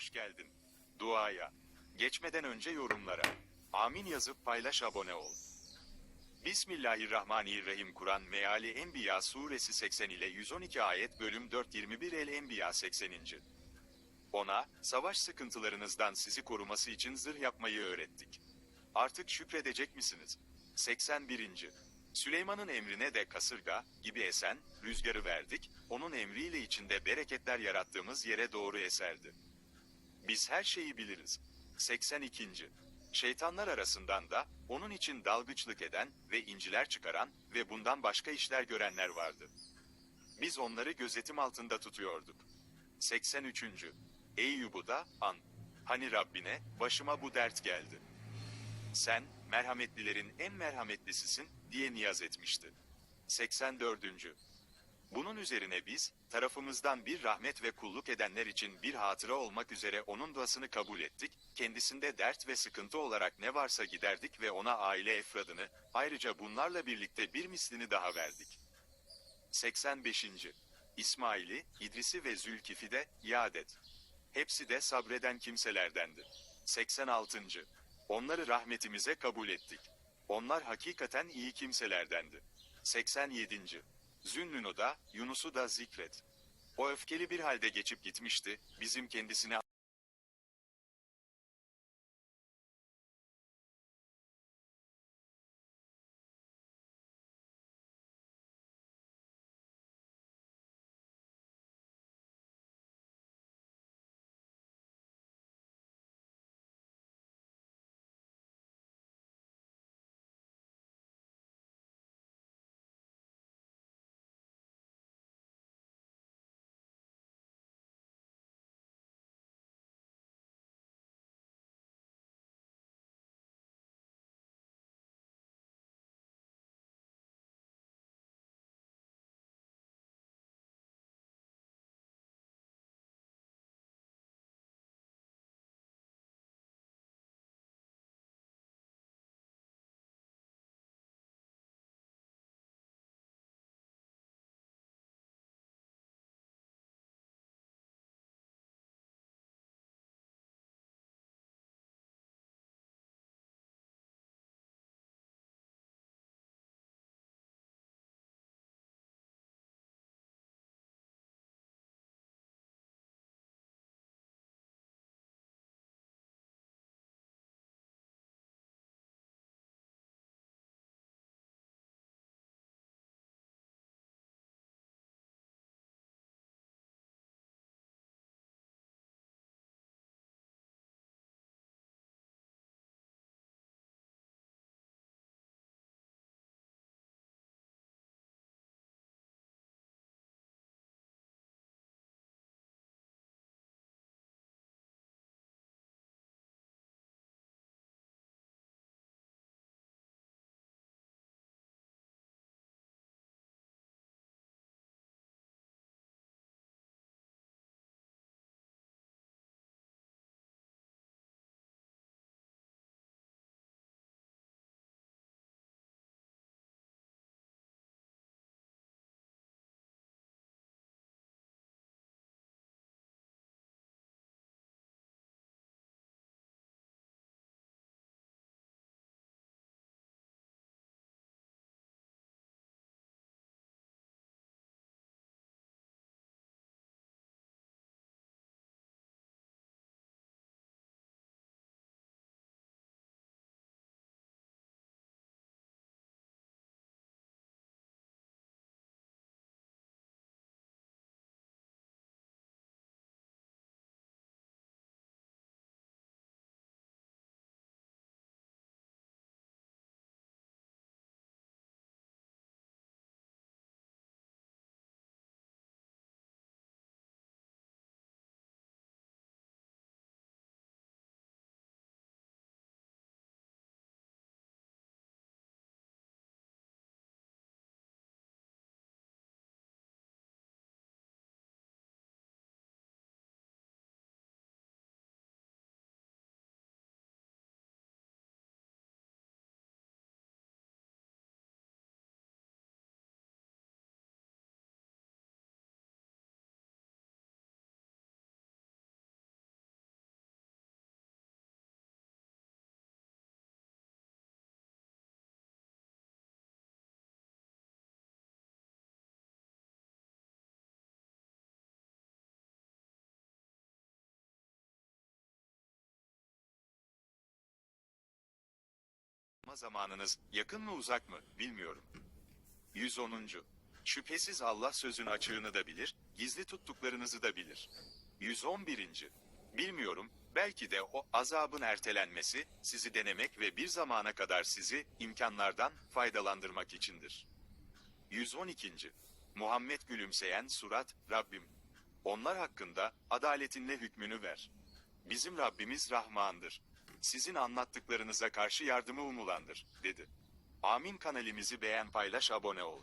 hoş geldin. Duaya. Geçmeden önce yorumlara. Amin yazıp paylaş abone ol. Bismillahirrahmanirrahim Kur'an Meali Enbiya suresi 80 ile 112 ayet bölüm 4 21 el Enbiya 80. Ona, savaş sıkıntılarınızdan sizi koruması için zırh yapmayı öğrettik. Artık şükredecek misiniz? 81. Süleyman'ın emrine de kasırga gibi esen, rüzgarı verdik, onun emriyle içinde bereketler yarattığımız yere doğru eserdi. Biz her şeyi biliriz. 82. Şeytanlar arasından da onun için dalgıçlık eden ve inciler çıkaran ve bundan başka işler görenler vardı. Biz onları gözetim altında tutuyorduk. 83. Eyyub'u da an. Hani Rabbine başıma bu dert geldi. Sen merhametlilerin en merhametlisisin diye niyaz etmişti. 84. Bunun üzerine biz, tarafımızdan bir rahmet ve kulluk edenler için bir hatıra olmak üzere onun duasını kabul ettik, kendisinde dert ve sıkıntı olarak ne varsa giderdik ve ona aile efradını, ayrıca bunlarla birlikte bir mislini daha verdik. 85. İsmail'i, İdris'i ve Zülkif'i de yad et. Hepsi de sabreden kimselerdendi. 86. Onları rahmetimize kabul ettik. Onlar hakikaten iyi kimselerdendi. 87. Zünnünü da, Yunus'u da zikret. O öfkeli bir halde geçip gitmişti, bizim kendisine Ama zamanınız yakın mı uzak mı bilmiyorum. 110. Şüphesiz Allah sözün açığını da bilir, gizli tuttuklarınızı da bilir. 111. Bilmiyorum, belki de o azabın ertelenmesi, sizi denemek ve bir zamana kadar sizi imkanlardan faydalandırmak içindir. 112. Muhammed gülümseyen surat, Rabbim. Onlar hakkında adaletinle hükmünü ver. Bizim Rabbimiz Rahmandır. Sizin anlattıklarınıza karşı yardımı umulandır, dedi. Amin kanalimizi beğen paylaş abone ol.